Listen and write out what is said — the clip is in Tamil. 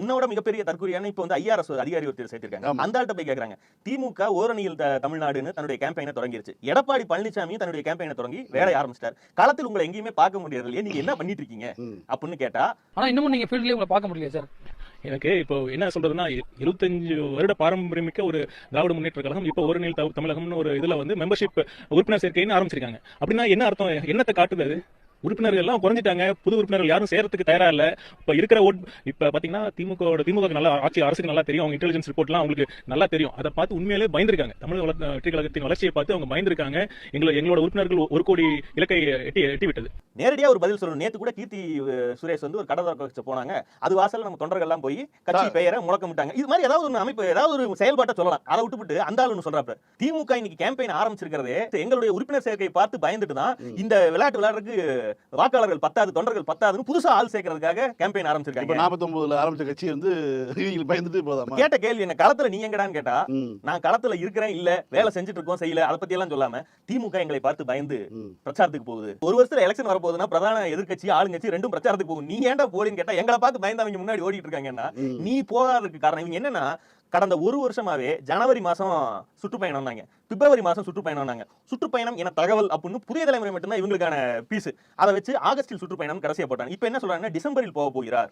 உன்னோட மிகப்பெரிய தற்கொலையான இப்ப வந்து ஐஆர்எஸ் அதிகாரி ஒருத்தர் சேர்த்திருக்காங்க. அந்த ஆள்கிட்ட போய் கேக்குறாங்க. திமுக ஓரணியில் தமிழ்நாடுன்னு தன்னுடைய கேம்பெயினை தொடங்கிருச்சு. எடப்பாடி பழனிசாமி தன்னுடைய கேம்பெயினை தொடங்கி வேலைய ஆரம்பிச்சிட்டார். களத்தில் உங்களை எங்கேயுமே பார்க்க முடியாது இல்லையா. நீங்க என்ன பண்ணிட்டு இருக்கீங்க. அப்படின்னு கேட்டா ஆனா இன்னமும் நீங்க ஃபீல்ட்லயே உங்களை பார்க்க முடியல சார் எனக்கு இப்போ என்ன சொல்றதுன்னா இருபத்தஞ்சு வருட பாரம்பரியமிக்க ஒரு திராவிட முன்னேற்ற கழகம் இப்போ ஒரு நில் தமிழகம்னு ஒரு இதுல வந்து மெம்பர்ஷிப் உறுப்பினர் சேர்க்கைன்னு ஆரம்பிச்சிருக்காங்க. அப்படின்னா என்ன அர்த்தம்? என்னத்தை காட்டுது அது? உறுப்பினர்கள் எல்லாம் குறைஞ்சிட்டாங்க. புது உறுப்பினர்கள் யாரும் சேரத்துக்கு தயாரா இல்ல. இப்ப இருக்கிற ஓட் இப்ப பாத்தீங்கன்னா திமுக திமுக நல்லா ஆட்சி அரசுக்கு நல்லா தெரியும். அவங்க இன்டெலிஜென்ஸ் ரிப்போர்ட்லாம் அவங்களுக்கு நல்லா தெரியும். அதை பார்த்து உண்மையிலே பயந்துருக்காங்க. தமிழக வெற்றி கழகத்தின் வளர்ச்சியை பார்த்து அவங்க பயந்துருக்காங்க. எங்களை எங்களோட உறுப்பினர்கள் ஒரு கோடி இலக்கை எட்டி எட்டி விட்டது. நேரடியா ஒரு பதில் சொல்லணும். நேத்து கூட கீர்த்தி சுரேஷ் வந்து ஒரு கடை வச்சு போனாங்க. அது வாசல்ல நம்ம தொண்டர்கள் எல்லாம் போய் கட்சி பெயரை முழக்கமிட்டாங்க இது மாதிரி ஏதாவது ஒரு அமைப்பு ஏதாவது ஒரு செயல்பாட்டை சொல்லலாம். அதை விட்டுவிட்டு அந்த ஆள் ஒன்று சொல்றாரு திமுக இன்னைக்கு கேம்பெயின் ஆரம்பிச்சிருக்கிறதே எங்களுடைய உறுப்பினர் சேர்க்கை பார்த்து பயந்துட்டு தான் இந்த விளையாட்டு விளையாடுறதுக்கு வாக்காளர்கள் பத்தாது தொண்டர்கள் பத்தாதுன்னு புதுசா ஆள் சேர்க்கறதுக்காக கேம்பெயின் ஆரம்பிச்சிருக்காங்க. நாற்பத்தொன்பதுல ஆரம்பிச்ச கட்சி வந்து பயந்துட்டு போதாமா? கேட்ட கேள்வி என்ன களத்துல நீ எங்கடான்னு கேட்டா நான் களத்துல இருக்கிறேன் இல்ல வேலை செஞ்சுட்டு இருக்கோம் செய்யல அதை பத்தி எல்லாம் சொல்லாம திமுக எங்களை பார்த்து பயந்து. பிரச்சாரத்துக்கு போகுது. ஒரு வருஷத்துல எலெக்ஷன் வரப்போகுதுன்னா பிரதான எதிர்க்கட்சி ஆளுங்கட்சி ரெண்டும் பிரச்சாரத்துக்கு போகும். நீ ஏன்டா போறீன்னு கேட்டா எங்களை பார்த்து பயந்து அவங்க முன்னாடி ஓடிட்டு இருக்காங்கன்னா. நீ போகாததுக்கு காரணம் இவங்க என்னன்னா கடந்த ஒரு வருஷமாவே ஜனவரி மாசம் சுற்றுப்பயணம்னாங்க. பிப்ரவரி மாசம் சுற்றுப்பயணம்னாங்க. சுற்றுப்பயணம் என தகவல் அப்படின்னு புதிய தலைமுறை மட்டும்தான் இவங்களுக்கான பீஸ். அதை வச்சு ஆகஸ்டில் சுற்றுப்பயணம் கடைசியாக போட்டாங்க. இப்போ என்ன சொல்றாங்கன்னா டிசம்பரில் போக போகிறார்.